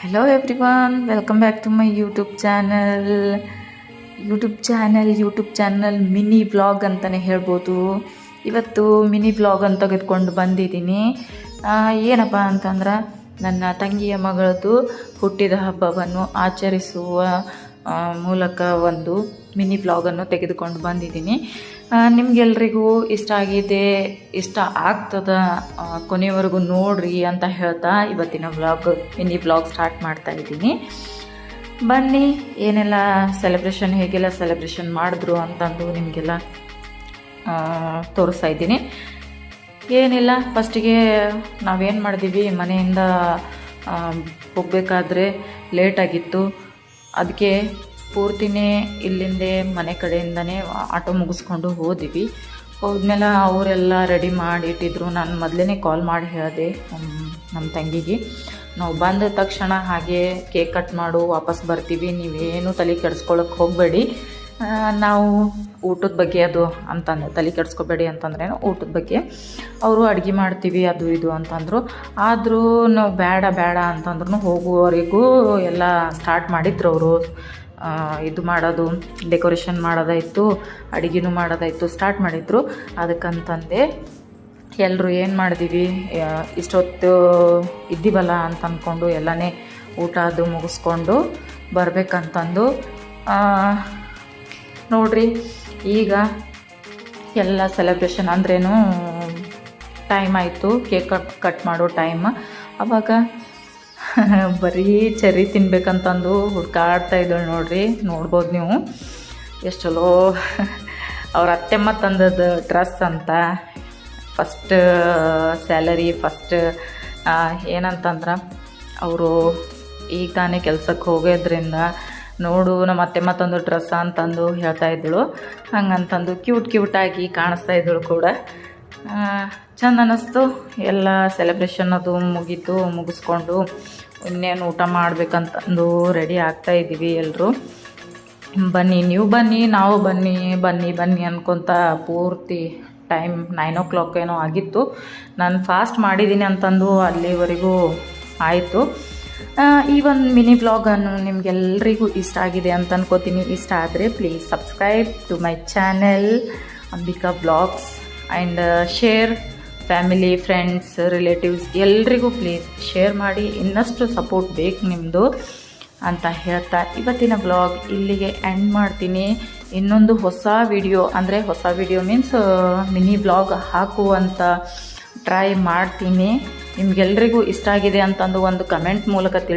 Hello everyone welcome back to my YouTube channel YouTube channel YouTube channel mini blog ಅಂತಲೇ ಹೇಳ್ಬೋದು. ಇವತ್ತು mini blog ಅಂತ ತೆಗೆದುಕೊಂಡು ಬಂದಿದ್ದೀನಿ. ಏನಪ್ಪ ಅಂತಂದ್ರೆ, ನನ್ನ ತಂಗಿಯ ಮಗಳದು ಹುಟ್ಟಿದ ಹಬ್ಬವನ್ನು ಆಚರಿಸುವ ಮೂಲಕ ಒಂದು ಮಿನಿ ಬ್ಲಾಗನ್ನು ತೆಗೆದುಕೊಂಡು ಬಂದಿದ್ದೀನಿ. ನಿಮ್ಗೆಲ್ರಿಗೂ ಇಷ್ಟ ಆಗಿದೆ, ಇಷ್ಟ ಆಗ್ತದ ಕೊನೆವರೆಗೂ ನೋಡ್ರಿ ಅಂತ ಹೇಳ್ತಾ ಇವತ್ತಿನ ವ್ಲಾಗ್ ಮಿನಿ ವ್ಲಾಗ್ ಸ್ಟಾರ್ಟ್ ಮಾಡ್ತಾ ಇದ್ದೀನಿ. ಬನ್ನಿ, ಏನೆಲ್ಲ ಸೆಲೆಬ್ರೇಷನ್ ಹೇಗೆಲ್ಲ ಸೆಲೆಬ್ರೇಷನ್ ಮಾಡಿದ್ರು ಅಂತಂದು ನಿಮಗೆಲ್ಲ ತೋರಿಸ್ತಾ ಇದ್ದೀನಿ. ಏನಿಲ್ಲ ಫಸ್ಟಿಗೆ ನಾವೇನು ಮಾಡಿದೀವಿ, ಮನೆಯಿಂದ ಹೋಗಬೇಕಾದ್ರೆ ಲೇಟಾಗಿತ್ತು ಅದಕ್ಕೆ ಪೂರ್ತಿನೇ ಇಲ್ಲಿಂದೇ ಮನೆ ಕಡೆಯಿಂದನೇ ಆಟೋ ಮುಗಿಸ್ಕೊಂಡು ಹೋದಿವಿ. ಹೋದ್ಮೇಲೆ ಅವರೆಲ್ಲ ರೆಡಿ ಮಾಡಿ ಇಟ್ಟಿದ್ರು ನಾನು ಮೊದಲೇ ಕಾಲ್ ಮಾಡಿ ಹೇಳಿದೆ ನಮ್ಮ ತಂಗಿಗೆ. ನಾವು ಬಂದ ತಕ್ಷಣ ಹಾಗೆ ಕೇಕ್ ಕಟ್ ಮಾಡು, ವಾಪಸ್ ಬರ್ತೀವಿ, ನೀವೇನು ತಲೆ ಕೆಡಿಸ್ಕೊಳಕ್ಕೆ ಹೋಗಬೇಡಿ. ನಾವು ಊಟದ ಬಗ್ಗೆ ಅದು ಅಂತಂದು, ತಲೆ ಕೆಡಿಸ್ಕೋಬೇಡಿ ಅಂತಂದ್ರೆ ಊಟದ ಬಗ್ಗೆ ಅವರು ಅಡುಗೆ ಮಾಡ್ತೀವಿ, ಅದು ಇದು ಅಂತಂದರು. ಆದರೂ ನಾವು ಬೇಡ ಬೇಡ ಅಂತಂದ್ರೂ ಹೋಗುವವರೆಗೂ ಎಲ್ಲ ಸ್ಟಾರ್ಟ್ ಮಾಡಿದ್ರು ಅವರು. ಇದು ಮಾಡೋದು ಡೆಕೋರೇಷನ್ ಮಾಡೋದಾಯಿತು, ಅಡುಗೆನೂ ಮಾಡೋದಾಯಿತು ಸ್ಟಾರ್ಟ್ ಮಾಡಿದ್ರು. ಅದಕ್ಕಂತಂದೆ ಎಲ್ಲರೂ ಏನು ಮಾಡಿದೀವಿ ಇಷ್ಟೊತ್ತು ಇದ್ದೀವಲ್ಲ ಅಂತ ಅಂದ್ಕೊಂಡು ಎಲ್ಲನೇ ಊಟ ಅದು ಮುಗಿಸ್ಕೊಂಡು ಬರಬೇಕಂತಂದು ನೋಡ್ರಿ, ಈಗ ಎಲ್ಲ ಸೆಲೆಬ್ರೇಷನ್ ಅಂದ್ರೇನು ಟೈಮ್ ಆಯಿತು ಕೇಕ್ ಕಟ್ ಮಾಡೋ ಟೈಮ್ ಅವಾಗ ಬರೀ ಚೆರಿ ತಿನ್ಬೇಕಂತಂದು ಹುಡ್ಕಾಡ್ತಾ ಇದ್ದಳು ನೋಡ್ರಿ, ನೋಡ್ಬೋದು ನೀವು. ಎಷ್ಟು ಚಲೋ. ಅವ್ರ ಅತ್ತೆಮ್ಮ ತಂದದ ಡ್ರೆಸ್ ಅಂತ. ಫಸ್ಟ್ ಸ್ಯಾಲರಿ ಫಸ್ಟ್ ಏನಂತಂದ್ರೆ, ಅವರು ಈಗ ತಾನೇ ಕೆಲ್ಸಕ್ಕೆ ಹೋಗೋದ್ರಿಂದ ನೋಡು ನಮ್ಮ ಅತ್ತೆಮ್ಮ ತಂದು ಡ್ರೆಸ್ ಅಂತಂದು ಹೇಳ್ತಾ ಇದ್ದಳು. ಹಂಗಂತಂದು ಕ್ಯೂಟ್ ಕ್ಯೂಟಾಗಿ ಕಾಣಿಸ್ತಾ ಇದ್ದಳು ಕೂಡ. ಚಂದ ಅನ್ನಿಸ್ತು. ಎಲ್ಲ ಸೆಲೆಬ್ರೇಷನ್ ಅದು ಮುಗೀತು, ಮುಗಿಸ್ಕೊಂಡು ಇನ್ನೇನು ಊಟ ಮಾಡಬೇಕಂತಂದು ರೆಡಿ ಆಗ್ತಾ ಇದ್ದೀವಿ ಎಲ್ಲರೂ ಬನ್ನಿ, ನೀವು ಬನ್ನಿ, ನಾವು ಬನ್ನಿ ಬನ್ನಿ ಬನ್ನಿ ಅನ್ಕೊತ ಪೂರ್ತಿ ಟೈಮ್ ನೈನ್ ಓ ಕ್ಲಾಕ್ ಏನೋ ಆಗಿತ್ತು. ನಾನು ಫಾಸ್ಟ್ ಮಾಡಿದ್ದೀನಿ ಅಂತಂದು ಅಲ್ಲಿವರೆಗೂ ಆಯಿತು. ಈ ಒಂದು ಮಿನಿ ವ್ಲಾಗನ್ನು ನಿಮಗೆಲ್ಲರಿಗೂ ಇಷ್ಟ ಆಗಿದೆ ಅಂತ ಅನ್ಕೋತೀನಿ. ಇಷ್ಟ ಆದರೆ please subscribe to my channel Ambika blogs and share family friends relatives ಎಲ್ರಿಗೂ ಪ್ಲೀಸ್ ಶೇರ್ ಮಾಡಿ. ಇನ್ನಷ್ಟು ಸಪೋರ್ಟ್ ಬೇಕು ನಿಮ್ಮದು ಅಂತ ಹೇಳ್ತಾ ಇವತ್ತಿನ ಬ್ಲಾಗ್ ಇಲ್ಲಿಗೆ ಎಂಡ್ ಮಾಡ್ತೀನಿ. ಇನ್ನೊಂದು ಹೊಸ ವಿಡಿಯೋ ಅಂದರೆ ಹೊಸ ವಿಡಿಯೋ ಮೀನ್ಸ್ ಮಿನಿ ಬ್ಲಾಗ್ ಹಾಕುವಂಥ ಟ್ರೈ ಮಾಡ್ತೀನಿ. ನಿಮಗೆಲ್ರಿಗೂ ಇಷ್ಟ ಆಗಿದೆ ಅಂತಂದು ಒಂದು ಕಮೆಂಟ್ ಮೂಲಕ ತಿಳಿ